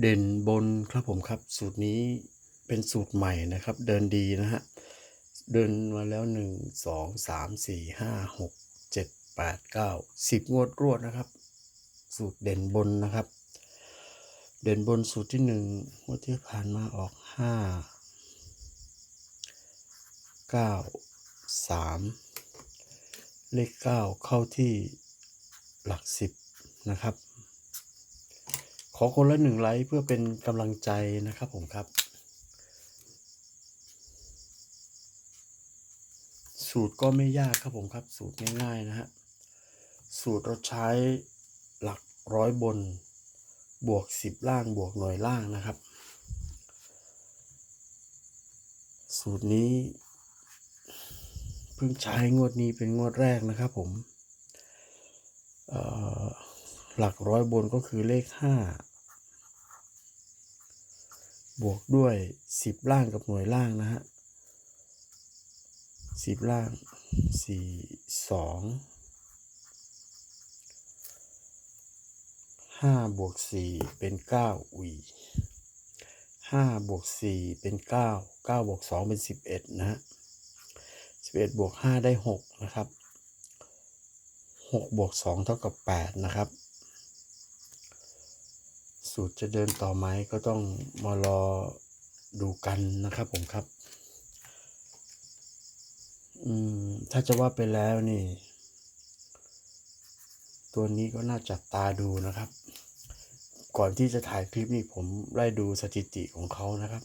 เด่นบนครับผมครับ สูตรนี้เป็นสูตรใหม่นะครับ เดินดีนะฮะ เดินมาแล้วหนึ่งสองสามสี่ห้าหกเจ็ดแปดเก้าสิบงวดรวดนะครับ สูตรเด่นบนนะครับ เด่นบนสูตรที่หนึ่งงวดที่ผ่านมาออกห้าเก้าสามเลขเก้าเข้าที่หลักสิบนะครับ ขอคนละหนึ่งไลค์เพื่อเป็นกำลังใจนะครับผมครับ สูตรก็ไม่ยากครับผมครับ สูตรง่ายๆนะฮะสูตรเราใช้หลักร้อยบนบวกสิบล่างบวกหน่วยล่างนะครับ สูตรนี้ เพิ่งใช้งวดนี้เป็นงวดแรกนะครับผม หลักร้อยบนก็คือเลขห้าบวกด้วยสิบล่างกับหน่วยล่างนะฮะสิบล่างสี่สองห้าบวกสี่เป็นเก้าอุยห้าบวกสี่เป็นเก้าเก้าบวกสองเป็นสิบเอ็ดนะฮะสิบเอ็ดบวกห้าได้หกนะครับหกบวกสองเท่ากับแปดนะครับ สูตรจะเดินต่อไหมก็ต้องมารอดูกันนะครับผมครับ อืม ถ้าจะว่าไปแล้วนี่ ตัวนี้ก็น่าจับตาดูนะครับ ก่อนที่จะถ่ายคลิปนี้ผมไล่ดูสถิติของเขานะครับ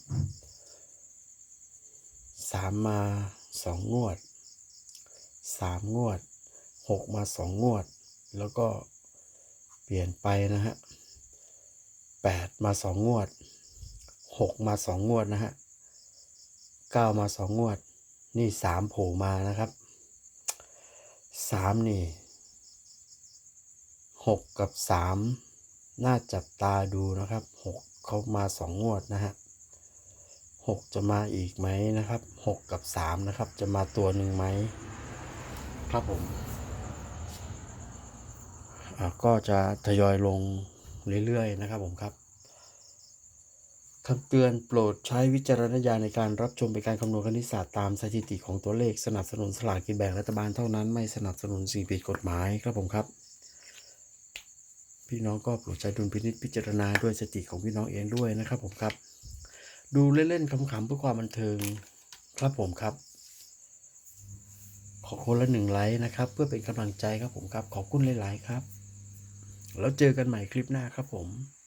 สามมาสองงวดสามงวดหกมาสองงวด แล้วก็เปลี่ยนไปนะฮะ แปดมาสองงวดหกมาสองงวดนะฮะเก้ามาสองงวด นี่สามโผล่มานะครับสามนี่หกกับสามน่าจับตาดูนะครับหกเขามาสองงวดนะฮะหกจะมาอีกไหมนะครับหกกับสามนะครับ จะมาตัวหนึ่งไหมครับผมอ่าก็จะทยอยลง เรื่อยๆนะครับผมครับคำเตือนโปรดใช้วิจารณญาณในการรับชมเป็นการคำนวณคณิตศาสตร์ตามสถิติของตัวเลขสนับสนุนสลากกินแบ่งรัฐบาลเท่านั้นไม่สนับสนุนสิ่งผิดกฎหมายครับผมครับ พี่น้องก็โปรดใช้ดุลพินิจพิจารณาด้วยสติของพี่น้องเองด้วยนะครับผมครับ ดูเล่นๆขำๆเพื่อความบันเทิงครับผมครับ ขอคนละหนึ่งไลค์นะครับ เพื่อเป็นกำลังใจครับผมครับ ขอบคุณหลายๆครับ แล้วเจอกันใหม่คลิปหน้าครับผม